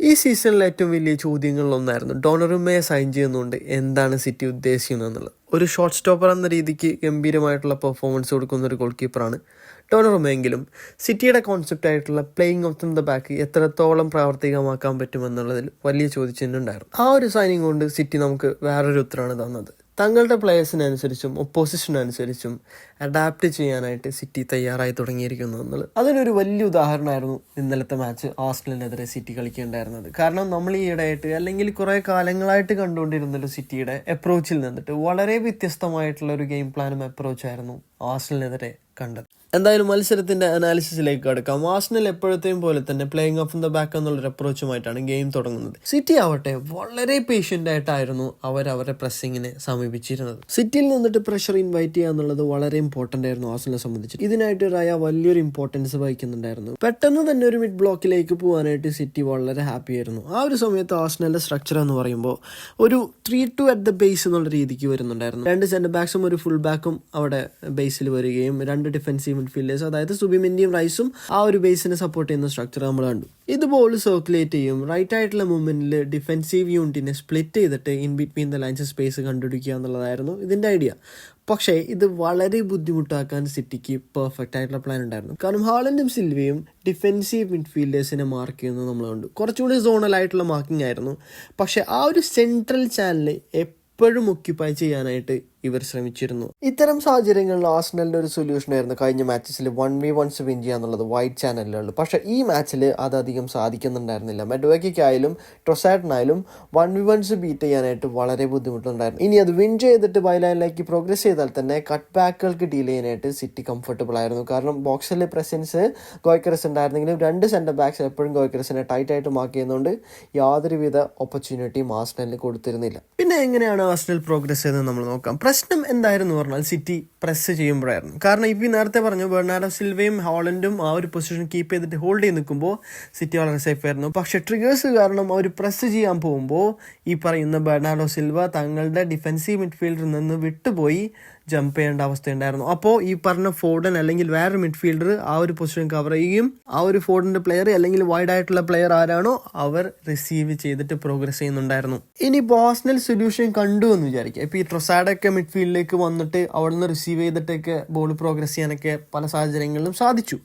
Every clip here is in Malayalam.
ഈ സീസണിലെ ഏറ്റവും വലിയ ചോദ്യങ്ങളിലൊന്നായിരുന്നു ഡോണറുമയെ സൈൻ ചെയ്യുന്നതുകൊണ്ട് എന്താണ് സിറ്റി ഉദ്ദേശിക്കുന്നത് എന്നുള്ളത് ഒരു ഷോർട്ട് സ്റ്റോപ്പർ എന്ന രീതിക്ക് ഗംഭീരമായിട്ടുള്ള പെർഫോമൻസ് കൊടുക്കുന്ന ഒരു ഗോൾ കീപ്പറാണ് ഡോണറുമെങ്കിലും സിറ്റിയുടെ കോൺസെപ്റ്റ് ആയിട്ടുള്ള പ്ലേയിങ് ഓഫ് ദ ബാക്ക് എത്രത്തോളം പ്രാവർത്തികമാക്കാൻ പറ്റുമെന്നുള്ളതിൽ വലിയ ചോദ്യചിഹ്നം ഉണ്ടായിരുന്നു. ആ ഒരു സൈനിങ് കൊണ്ട് സിറ്റി നമുക്ക് വേറൊരു ഉത്തരമാണ് തന്നത്. തങ്ങളുടെ പ്ലേയേഴ്സിനനുസരിച്ചും ഒപ്പോസിഷനനുസരിച്ചും അഡാപ്റ്റ് ചെയ്യാനായിട്ട് സിറ്റി തയ്യാറായി തുടങ്ങിയിരിക്കുന്നു എന്നുള്ളത്. അതിനൊരു വലിയ ഉദാഹരണമായിരുന്നു ഇന്നലത്തെ മാച്ച് ആസ്ട്രലിനെതിരെ സിറ്റി കളിക്കേണ്ടായിരുന്നത്. കാരണം നമ്മൾ ഈ ഇടയായിട്ട് അല്ലെങ്കിൽ കുറെ കാലങ്ങളായിട്ട് കണ്ടുകൊണ്ടിരുന്നൊരു സിറ്റിയുടെ അപ്രോച്ചിൽ നിന്നിട്ട് വളരെ വ്യത്യസ്തമായിട്ടുള്ള ഒരു ഗെയിം പ്ലാനും അപ്രോച്ചായിരുന്നു ആസ്ട്രലിനെതിരെ കണ്ടത്. എന്തായാലും മത്സരത്തിന്റെ അനാലിസിസിലേക്ക് കടക്കാം. ആസ്നൽ എപ്പോഴത്തെയും പോലെ തന്നെ playing off in the back എന്നുള്ളൊരു അപ്രോച്ചുമായിട്ടാണ് ഗെയിം തുടങ്ങുന്നത്. സിറ്റി ആവട്ടെ വളരെ പേഷ്യന്റ് ആയിട്ടായിരുന്നു അവർ അവരുടെ പ്രസ്സിങ്ങിനെ സമീപിച്ചിരുന്നത്. സിറ്റിയിൽ നിന്നിട്ട് പ്രഷർ ഇൻവൈറ്റ് ചെയ്യുക എന്നുള്ളത് വളരെ ഇമ്പോർട്ടന്റ് ആയിരുന്നു ആസ്നലിനെ സംബന്ധിച്ച്. ഇതിനായിട്ട് റയ വലിയൊരു ഇമ്പോർട്ടൻസ് വഹിക്കുന്നുണ്ടായിരുന്നു. പെട്ടെന്ന് തന്നെ ഒരു മിഡ് ബ്ലോക്കിലേക്ക് പോകാനായിട്ട് സിറ്റി വളരെ ഹാപ്പി ആയിരുന്നു. ആ ഒരു സമയത്ത് ആസ്നലിന്റെ സ്ട്രക്ചർ എന്ന് പറയുമ്പോൾ ഒരു three two at the base എന്നുള്ള രീതിക്ക് വരുന്നുണ്ടായിരുന്നു. രണ്ട് സെന്റർ ബാക്സും ഒരു ഫുൾ ബാക്കും അവിടെ ബേസിൽ വരികയും രണ്ട് ഡിഫൻസീവ് മിഡ്ഫീൽഡേഴ്സ് അതായത് സുബിമെന്റിയും റൈസും ആ ഒരു ബേസിനെ സപ്പോർട്ട് ചെയ്യുന്ന സ്ട്രക്ചർ നമ്മൾ കണ്ടു. ഇത് ബോൾ സർക്കുലേറ്റ് ചെയ്യും. റൈറ്റ് ആയിട്ടുള്ള മൂവ്മെന്റിൽ ഡിഫൻസീവ് യൂണിറ്റിനെ സ്പ്ലിറ്റ് ചെയ്തിട്ട് in between the lines space കണ്ടുപിടിക്കുക എന്നുള്ളതായിരുന്നു ഇതിന്റെ ഐഡിയ പക്ഷേ ഇത് വളരെ ബുദ്ധിമുട്ടാക്കാൻ സിറ്റിക്ക് പെർഫെക്റ്റ് ആയിട്ടുള്ള പ്ലാൻ ഉണ്ടായിരുന്നു. കാരണം ഹാളൻഡും സിൽവയും ഡിഫെൻസീവ് മിഡ്ഫീൽഡേഴ്സിനെ മാർക്ക് ചെയ്യുന്നത് നമ്മൾ കണ്ടു. കുറച്ചുകൂടി സോണലായിട്ടുള്ള മാർക്കിംഗ് ആയിരുന്നു. പക്ഷേ ആ ഒരു സെൻട്രൽ ചാനൽ എപ്പോഴും ഒക്യുപ്പൈ ചെയ്യാനായിട്ട് ഇവർ ശ്രമിച്ചിരുന്നു. ഇത്തരം സാഹചര്യങ്ങളിൽ ആസ്നലിന്റെ ഒരു സൊല്യൂഷൻ ആയിരുന്നു കഴിഞ്ഞ മാച്ചസിൽ വൺ വി വൺസ് വിൻ ചെയ്യാന്നുള്ളത് വൈറ്റ് ചാനലിലുള്ളൂ പക്ഷെ ഈ മാച്ചിൽ അത് അധികം സാധിക്കുന്നുണ്ടായിരുന്നില്ല. മെഡ്വയ്ക്കായാലും ട്രൊസാറ്റിനായാലും വൺ വി വൺസ് ബീറ്റ് ചെയ്യാനായിട്ട് വളരെ ബുദ്ധിമുട്ടുണ്ടായിരുന്നു. ഇനി അത് വിൻ ചെയ്തിട്ട് ബൈലൈനിലേക്ക് പ്രോഗ്രസ് ചെയ്താൽ തന്നെ കട്ട് ബാക്കുകൾക്ക് ഡീൽ ചെയ്യാനായിട്ട് സിറ്റി കംഫർട്ടബിൾ ആയിരുന്നു. കാരണം ബോക്സിലെ പ്രസൻസ് ഗോയ്ക്കറസ് ഉണ്ടായിരുന്നെങ്കിലും രണ്ട് സെന്റർ ബാക്സ് എപ്പോഴും ഗോയ്ക്കറസിനെ ടൈറ്റ് ആയിട്ട് മാർക്ക് ചെയ്യുന്നതുകൊണ്ട് യാതൊരുവിധ ഓപ്പർച്യൂണിറ്റിയും ആസ്നലിന് കൊടുത്തിരുന്നില്ല. പിന്നെ എങ്ങനെയാണ് ആസ്നൽ പ്രോഗ്രസ് ചെയ്തത് നമ്മൾ നോക്കാം. പ്രശ്നം എന്തായിരുന്നു പറഞ്ഞാൽ സിറ്റി പ്രസ് ചെയ്യുമ്പോഴായിരുന്നു. കാരണം ഇപ്പോൾ നേരത്തെ പറഞ്ഞു ബെർണാഡോ സിൽവയും ഹോളൻഡും ആ ഒരു പൊസിഷൻ കീപ്പ് ചെയ്തിട്ട് ഹോൾഡ് ചെയ്ത് നിൽക്കുമ്പോൾ സിറ്റി വളരെ സേഫ് ആയിരുന്നു. പക്ഷെ ട്രിഗേഴ്സ് കാരണം അവർ പ്രസ് ചെയ്യാൻ പോകുമ്പോൾ ഈ പറയുന്ന ബെർണാഡോ സിൽവ തങ്ങളുടെ ഡിഫൻസീവ് മിഡ്ഫീൽഡിൽ നിന്ന് വിട്ടുപോയി ജമ്പ് ചെയ്യേണ്ട അവസ്ഥയുണ്ടായിരുന്നു. അപ്പോൾ ഈ പറഞ്ഞ ഫോർഡൻ അല്ലെങ്കിൽ വേറൊരു മിഡ്ഫീൽഡർ ആ ഒരു പൊസിഷൻ കവർ ചെയ്യും ആ ഒരു ഫോർഡിന്റെ പ്ലെയർ അല്ലെങ്കിൽ വൈഡ് ആയിട്ടുള്ള പ്ലെയർ ആരാണോ അവർ റിസീവ് ചെയ്തിട്ട് പ്രോഗ്രസ് ചെയ്യുന്നുണ്ടായിരുന്നു. ഇനി ബോസ്നൽ സൊല്യൂഷൻ കണ്ടു എന്ന് വിചാരിക്കുക ഇപ്പോൾ ഈ ട്രൊസാഡൊക്കെ മിഡ്ഫീൽഡിലേക്ക് വന്നിട്ട് അവിടെ നിന്ന് റിസീവ് ചെയ്തിട്ടൊക്കെ ബോൾ പ്രോഗ്രസ് ചെയ്യാനൊക്കെ പല സാഹചര്യങ്ങളിലും സാധിച്ചു.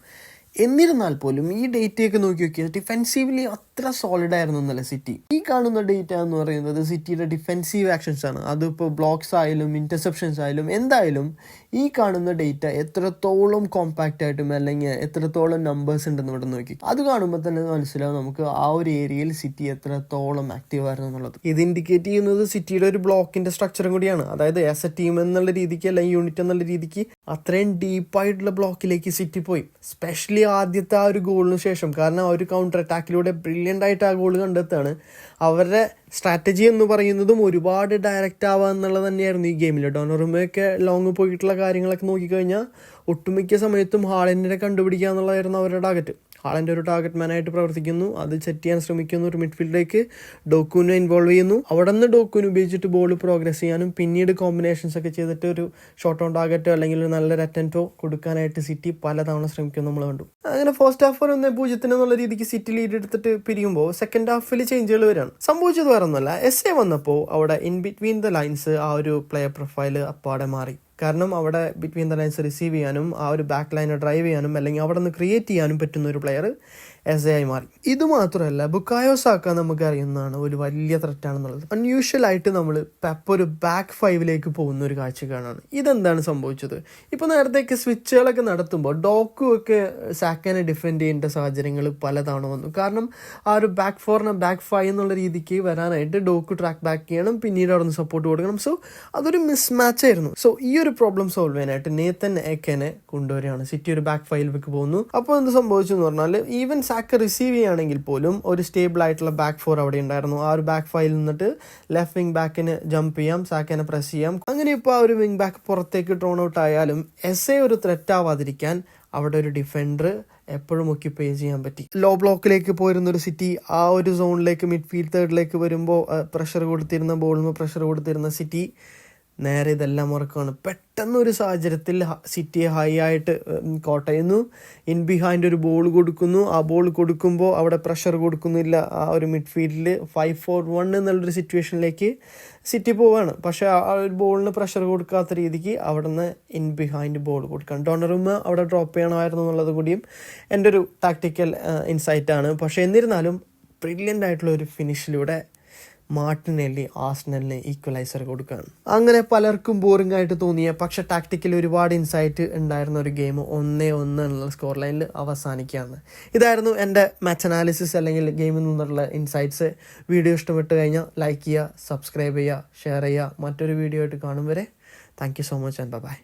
എന്നിരുന്നാൽ പോലും ഈ ഡേറ്റയൊക്കെ നോക്കി നോക്കിയാൽ ഡിഫെൻസീവ്ലി അത്ര സോളിഡ് ആയിരുന്നു എന്നല്ല സിറ്റി ഈ കാണുന്ന ഡേറ്റ എന്ന് പറയുന്നത് സിറ്റിയുടെ ഡിഫെൻസീവ് ആക്ഷൻസ് ആണ്. അതിപ്പോൾ ബ്ലോക്സ് ആയാലും ഇന്റർസെപ്ഷൻസ് ആയാലും എന്തായാലും ഈ കാണുന്ന ഡേറ്റ എത്രത്തോളം കോമ്പാക്റ്റ് ആയിട്ടും അല്ലെങ്കിൽ എത്രത്തോളം നമ്പേഴ്സ് ഉണ്ടെന്ന് ഇവിടെ നോക്കി. അത് കാണുമ്പോൾ തന്നെ മനസ്സിലാവും നമുക്ക് ആ ഒരു ഏരിയയിൽ സിറ്റി എത്രത്തോളം ആക്റ്റീവ് ആയിരുന്നു എന്നുള്ളത്. ഇത് ഇൻഡിക്കേറ്റ് ചെയ്യുന്നത് സിറ്റിയുടെ ഒരു ബ്ലോക്കിന്റെ സ്ട്രക്ചറും കൂടിയാണ്. അതായത് ആസ് എ ടീം എന്നുള്ള രീതിക്ക് അല്ലെങ്കിൽ യൂണിറ്റ് എന്നുള്ള രീതിക്ക് അത്രയും ഡീപ്പായിട്ടുള്ള ബ്ലോക്കിലേക്ക് സിറ്റി പോയി. സ്പെഷ്യലി ആദ്യത്തെ ആ ഒരു ഗോളിന് ശേഷം കാരണം ആ ഒരു കൗണ്ടർ അറ്റാക്കിലൂടെ ബ്രില്യന്റ് ആയിട്ട് ആ ഗോൾ കണ്ടെത്താണ് അവരുടെ സ്ട്രാറ്റജി എന്ന് പറയുന്നതും ഒരുപാട് ഡയറക്റ്റ് ആവുക എന്നുള്ളത് തന്നെയായിരുന്നു ഈ ഗെയിമിൽ ഡോണറുമയൊക്കെ ലോങ് പോയിട്ടുള്ള കാര്യങ്ങളൊക്കെ നോക്കിക്കഴിഞ്ഞാൽ ഒട്ടുമിക്ക സമയത്തും ഹാളിനെ കണ്ടുപിടിക്കുക എന്നുള്ളതായിരുന്നു അവരുടെ ടാർഗറ്റ് ഹാളന്റെ ഒരു ടാർഗറ്റ് മാനായിട്ട് പ്രവർത്തിക്കുന്നു. അത് സെറ്റ് ചെയ്യാൻ ശ്രമിക്കുന്നു ഒരു മിഡ്ഫീൽഡിലേക്ക് ഡോക്കുവിനെ ഇൻവോൾവ് ചെയ്യുന്നു. അവിടെ നിന്ന് ഡോക്കുവിന് ഉപയോഗിച്ചിട്ട് ബോൾ പ്രോഗ്രസ് ചെയ്യാനും പിന്നീട് കോമ്പിനേഷൻസ് ഒക്കെ ചെയ്തിട്ട് ഒരു ഷോർട്ട് ഓൺ ടാർഗറ്റോ അല്ലെങ്കിൽ ഒരു നല്ലൊരു അറ്റന്റോ കൊടുക്കാനായിട്ട് സിറ്റി പലതവണ ശ്രമിക്കുന്നു നമ്മൾ കണ്ടു. അങ്ങനെ ഫസ്റ്റ് ഹാഫ് ഒരു ഒന്ന് പൂജ്യത്തിന് എന്നുള്ള രീതിക്ക് സിറ്റി ലീഡ് എടുത്തിട്ട് പിരിയുമ്പോൾ സെക്കൻഡ് ഹാഫിൽ ചേഞ്ചുകൾ വരാണ്. സംഭവിച്ചത് വേറെ ഒന്നുമല്ല എസ് എ വന്നപ്പോൾ അവിടെ ഇൻ ബിറ്റ്വീൻ ദ ലൈൻസ് ആ ഒരു പ്ലെയർ പ്രൊഫൈൽ അപ്പാടെ മാറി. കാരണം അവിടെ ബിറ്റ്വീൻ ദ ലൈൻസ് റിസീവ് ചെയ്യാനും ആ ഒരു ബാക്ക് ലൈനെ ഡ്രൈവ് ചെയ്യാനും അല്ലെങ്കിൽ അവിടെ നിന്ന് ക്രിയേറ്റ് ചെയ്യാനും പറ്റുന്ന ഒരു പ്ലെയർ എസ് എ ആയി മാറി ഇത് മാത്രമല്ല ബുക്കായോ സാക്ക നമുക്ക് അറിയുന്നതാണ് ഒരു വലിയ ത്രെറ്റാണെന്നുള്ളത് അൺയൂഷ്വൽ ആയിട്ട് നമ്മൾ പെപ്പ ഒരു ബാക്ക് ഫൈവിലേക്ക് പോകുന്ന ഒരു കാഴ്ച കാണാണ്. ഇതെന്താണ് സംഭവിച്ചത്? ഇപ്പോൾ നേരത്തേക്ക് സ്വിച്ചുകളൊക്കെ നടത്തുമ്പോൾ ഡോക്കും ഒക്കെ സാക്കനെ ഡിഫെൻഡ് ചെയ്യേണ്ട സാഹചര്യങ്ങൾ പലതവണ വന്നു. കാരണം ആ ഒരു ബാക്ക് ഫോറിന് ബാക്ക് ഫൈവ് എന്നുള്ള രീതിക്ക് വരാനായിട്ട് ഡോക്ക് ട്രാക്ക് ബാക്ക് ചെയ്യണം പിന്നീട് അവിടെ നിന്ന് സപ്പോർട്ട് കൊടുക്കണം. സോ അതൊരു മിസ് മാച്ച് ആയിരുന്നു. സോ ഈ ഒരു പ്രോബ്ലം സോൾവ് ചെയ്യാനായിട്ട് നേത്തൻ എക്കനെ കൊണ്ടുവരികയാണ്. സിറ്റി ഒരു ബാക്ക് ഫൈവിലേക്ക് പോകുന്നു. അപ്പോൾ എന്ത് സംഭവിച്ചു എന്ന് പറഞ്ഞാൽ ഈവൻ സാക്ക് റിസീവ് ചെയ്യുകയാണെങ്കിൽ പോലും ഒരു സ്റ്റേബിൾ ആയിട്ടുള്ള ബാക്ക് ഫോർ അവിടെ ഉണ്ടായിരുന്നു. ആ ഒരു ബാക്ക് ഫൈൽ നിന്നിട്ട് ലെഫ്റ്റ് വിങ് ബാക്കിന് ജമ്പ് ചെയ്യാം സാക്കിനെ പ്രസ് ചെയ്യാം. അങ്ങനെ ഇപ്പോൾ ആ ഒരു വിങ് ബാക്ക് പുറത്തേക്ക് ഡ്രോൺ ഔട്ട് ആയാലും എസ് എ ഒരു ത്രെറ്റ് ആവാതിരിക്കാൻ അവിടെ ഒരു ഡിഫൻഡർ എപ്പോഴും ഒക്യുപ്പൈ ചെയ്യാൻ പറ്റി. ലോ ബ്ലോക്കിലേക്ക് പോയിരുന്ന ഒരു സിറ്റി ആ ഒരു സോണിലേക്ക് മിഡ് ഫീൽഡ് തേർഡിലേക്ക് വരുമ്പോൾ പ്രഷർ കൊടുത്തിരുന്ന ബോളിന് പ്രഷർ കൊടുത്തിരുന്ന സിറ്റി നേരെ ഇതെല്ലാം മറക്കുകയാണ് പെട്ടെന്ന് ഒരു സാഹചര്യത്തിൽ സിറ്റിയെ ഹൈ ആയിട്ട് കോട്ടയുന്നു. ഇൻ ബിഹൈൻഡ് ഒരു ബോൾ കൊടുക്കുന്നു. ആ ബോൾ കൊടുക്കുമ്പോൾ അവിടെ പ്രഷർ കൊടുക്കുന്നില്ല. ആ ഒരു മിഡ്ഫീൽഡിൽ ഫൈവ് ഫോർ വൺ എന്നുള്ളൊരു സിറ്റുവേഷനിലേക്ക് സിറ്റി പോവാണ്. പക്ഷേ ആ ഒരു ബോളിന് പ്രഷർ കൊടുക്കാത്ത രീതിക്ക് അവിടെ നിന്ന് ഇൻ ബിഹൈൻഡ് ബോൾ കൊടുക്കണം. ഡോണറുമ്മ അവിടെ ഡ്രോപ്പ് ചെയ്യണമായിരുന്നു എന്നുള്ളത് കൂടിയും എന്റെ ഒരു ടാക്ടിക്കൽ ഇൻസൈറ്റാണ് പക്ഷേ എന്നിരുന്നാലും ബ്രില്യന്റ് ആയിട്ടുള്ള ഒരു ഫിനിഷിലൂടെ മാർട്ടിനെല്ലി ആസ്നലിന് ഈക്വലൈസർ കൊടുക്കുകയാണ് അങ്ങനെ പലർക്കും ബോറിംഗ് ആയിട്ട് തോന്നിയ പക്ഷെ ടാക്ടിക്കൽ ഒരുപാട് ഇൻസൈറ്റ് ഉണ്ടായിരുന്ന ഒരു ഗെയിം ഒന്നേ ഒന്ന് എന്നുള്ള സ്കോർ ലൈനിൽ അവസാനിക്കുകയാണ്. ഇതായിരുന്നു എന്റെ മാച്ച് അനാലിസിസ് അല്ലെങ്കിൽ ഗെയിമിൽ നിന്നുള്ള ഇൻസൈറ്റ്സ് വീഡിയോ ഇഷ്ടപ്പെട്ട് കഴിഞ്ഞാൽ ലൈക്ക് ചെയ്യുക സബ്സ്ക്രൈബ് ചെയ്യുക ഷെയർ ചെയ്യുക. മറ്റൊരു വീഡിയോ ആയിട്ട് കാണും വരെ. Thank you so much and bye